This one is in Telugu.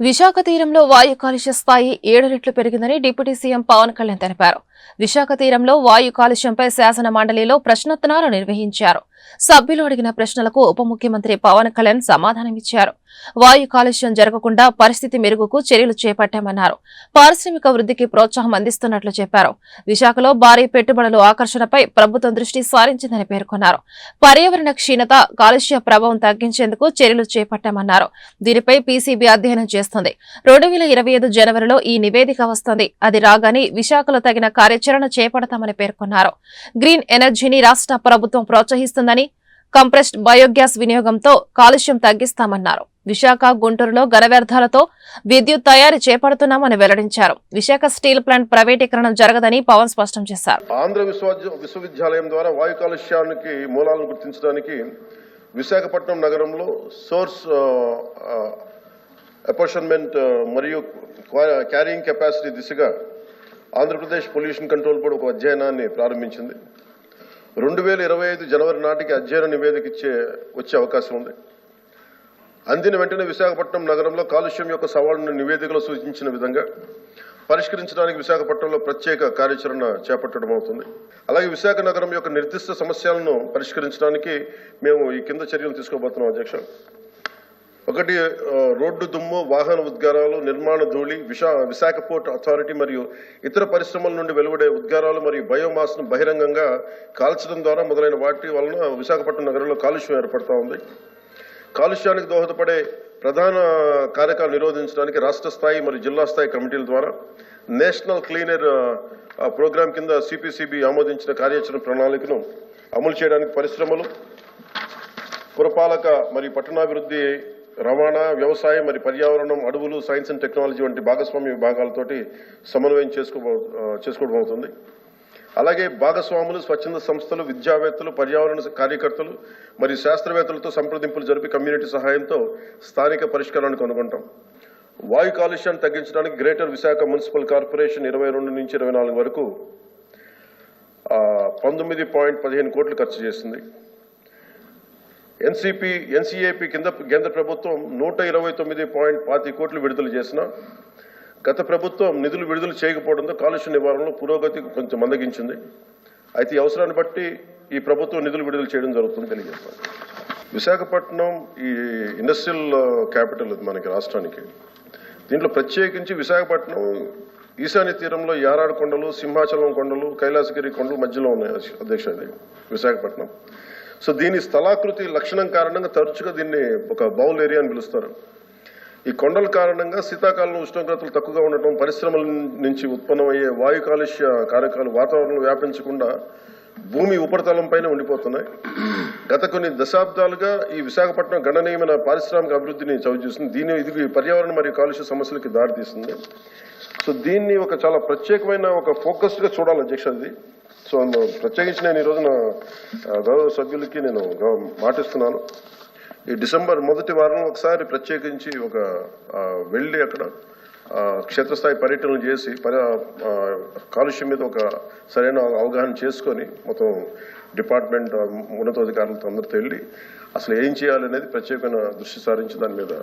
విశాఖ తీరంలో వాయు కాలుష్య స్థాయి ఏడు రెట్లు పెరిగిందని డిప్యూటీ సీఎం పవన్ కళ్యాణ్ తెలిపారు. విశాఖ తీరంలో వాయు కాలుష్యంపై శాసన మండలిలో ప్రశ్నోత్తరాలు నిర్వహించారు. సభ్యులు అడిగిన ప్రశ్నలకు ఉప ముఖ్యమంత్రి పవన్ కళ్యాణ్ సమాధానమిచ్చారు. వాయు కాలుష్యం జరగకుండా పరిస్థితి మెరుగుకు చర్యలు చేపట్టామన్నారు. పారిశ్రామిక వృద్ధికి ప్రోత్సాహం అందిస్తున్నట్లు చెప్పారు. విశాఖలో భారీ పెట్టుబడులు ఆకర్షణపై ప్రభుత్వం దృష్టి సారించిందని పేర్కొన్నారు. పర్యావరణ క్షీణత కాలుష్య ప్రభావం తగ్గించేందుకు చర్యలు చేపట్టామన్నారు. దీనిపై పీసీబీ అధ్యయనం చేస్తుంది. రెండు వేల ఇరవై ఐదు జనవరిలో ఈ నివేదిక వస్తుంది. అది రాగానే విశాఖలో తగిన కార్యాచరణ చేపడతామని పేర్కొన్నారు. గ్రీన్ ఎనర్జీని రాష్ట్ర ప్రభుత్వం ప్రోత్సహిస్తుందని కంప్రెస్డ్ బయోగ్యాస్ వినియోగంతో కాలుష్యం తగ్గిస్తామన్నారు. విశాఖ గుంటూరులో ఘన వ్యర్థాలతో విద్యుత్ తయారీ చేపడుతున్నామని వెల్లడించారు. విశాఖ స్టీల్ ప్లాంట్ ప్రైవేటీకరణ జరగదని పవన్ స్పష్టం చేశారు. ఆంధ్ర విశ్వవిద్యాలయం ద్వారా వాయు కాలుష్యానికి మూలాలను గుర్తించడానికి విశాఖపట్నం నగరంలో సోర్స్ అపోర్షన్మెంట్ మరియు క్యారింగ్ కెపాసిటీ దిశగా ఆంధ్రప్రదేశ్ పొల్యూషన్ కంట్రోల్ బోర్డు ఒక అధ్యయనాన్ని ప్రారంభించింది. రెండు వేల ఇరవై ఐదు జనవరి నాటికి అధ్యయన నివేదిక ఇచ్చే వచ్చే అవకాశం ఉంది. అందిన వెంటనే విశాఖపట్నం నగరంలో కాలుష్యం యొక్క సవాళ్ళను నివేదికలో సూచించిన విధంగా పరిష్కరించడానికి విశాఖపట్నంలో ప్రత్యేక కార్యాచరణ చేపట్టడం అవుతుంది. అలాగే విశాఖ నగరం యొక్క నిర్దిష్ట సమస్యలను పరిష్కరించడానికి మేము ఈ కింద చర్యలు తీసుకోబోతున్నాం అధ్యక్ష. ఒకటి రోడ్డు దుమ్ము వాహన ఉద్గారాలు నిర్మాణ ధూళి విశా విశాఖ పోర్ట్ అథారిటీ మరియు ఇతర పరిశ్రమల నుండి వెలువడే ఉద్గారాలు మరియు బయోమాస్ను బహిరంగంగా కాల్చడం ద్వారా మొదలైన వాటి వలన విశాఖపట్నం నగరంలో కాలుష్యం ఏర్పడుతూ ఉంది. కాలుష్యానికి దోహదపడే ప్రధాన కార్యక్రమాలు నిరోధించడానికి రాష్ట్ర స్థాయి మరియు జిల్లా స్థాయి కమిటీల ద్వారా నేషనల్ క్లీనర్ ప్రోగ్రాం కింద సిపిసిబి ఆమోదించిన కార్యాచరణ ప్రణాళికను అమలు చేయడానికి పరిశ్రమలు పురపాలక మరియు పట్టణాభివృద్ధి రవాణా వ్యవసాయం మరియు పర్యావరణం అడవులు సైన్స్ అండ్ టెక్నాలజీ వంటి భాగస్వామ్య విభాగాలతోటి సమన్వయం చేసుకో చేసుకోవడం అవుతుంది. అలాగే భాగస్వాములు స్వచ్ఛంద సంస్థలు విద్యావేత్తలు పర్యావరణ కార్యకర్తలు మరియు శాస్త్రవేత్తలతో సంప్రదింపులు జరిపి కమ్యూనిటీ సహాయంతో స్థానిక పరిష్కారాన్ని కనుగొంటాం. వాయు కాలుష్యాన్ని తగ్గించడానికి గ్రేటర్ విశాఖ మున్సిపల్ కార్పొరేషన్ ఇరవై రెండు నుంచి ఇరవై నాలుగు వరకు పంతొమ్మిది పాయింట్ పదిహేను కోట్లు ఖర్చు చేసింది. ఎన్సిపి ఎన్సిఏపి కింద కేంద్ర ప్రభుత్వం నూట ఇరవై తొమ్మిది పాయింట్ పాతి కోట్లు విడుదల చేసిన గత ప్రభుత్వం నిధులు విడుదల చేయకపోవడంతో కాలుష్య నివారణలో పురోగతి కొంచెం మందగించింది. అయితే అవసరాన్ని బట్టి ఈ ప్రభుత్వం నిధులు విడుదల చేయడం జరుగుతుంది తెలియజేస్తాను విశాఖపట్నం ఈ ఇండస్ట్రియల్ క్యాపిటల్ ఇది మనకి రాష్ట్రానికి. దీంట్లో ప్రత్యేకించి విశాఖపట్నం ఈశాన్య తీరంలో యారాడు కొండలు సింహాచలం కొండలు కైలాసగిరి కొండలు మధ్యలో ఉన్నాయి అధ్యక్ష విశాఖపట్నం. సో దీని స్థలాకృతి లక్షణం కారణంగా తరచుగా దీన్ని ఒక బౌల్ ఏరియా అని పిలుస్తారు. ఈ కొండల కారణంగా శీతాకాలంలో ఉష్ణోగ్రతలు తక్కువగా ఉండటం పరిశ్రమల నుంచి ఉత్పన్నమయ్యే వాయు కాలుష్య కారకాలు వాతావరణంలో వ్యాపించకుండా భూమి ఉపరితలంపైనే ఉండిపోతున్నాయి. గత కొన్ని దశాబ్దాలుగా ఈ విశాఖపట్నం గణనీయమైన పారిశ్రామిక అభివృద్ధిని చవిచూస్తుంది దీని ఇది పర్యావరణ మరియు కాలుష్య సమస్యలకి దారితీస్తుంది సో దీన్ని ఒక చాలా ప్రత్యేకమైన ఒక ఫోకస్డ్గా చూడాలి అధ్యక్ష అది. సో ప్రత్యేకించి నేను ఈ రోజున గౌరవ సభ్యులకి నేను మాటిస్తున్నాను. ఈ డిసెంబర్ మొదటి వారం ఒకసారి ప్రత్యేకించి ఒక వెళ్ళి అక్కడ క్షేత్రస్థాయి పర్యటనలు చేసి పరి కాలుష్యం మీద ఒక సరైన అవగాహన చేసుకొని మొత్తం డిపార్ట్మెంట్ ఉన్నతాధికారులతో అందరితో వెళ్ళి అసలు ఏం చేయాలనేది ప్రత్యేకమైన దృష్టి సారించి దాని మీద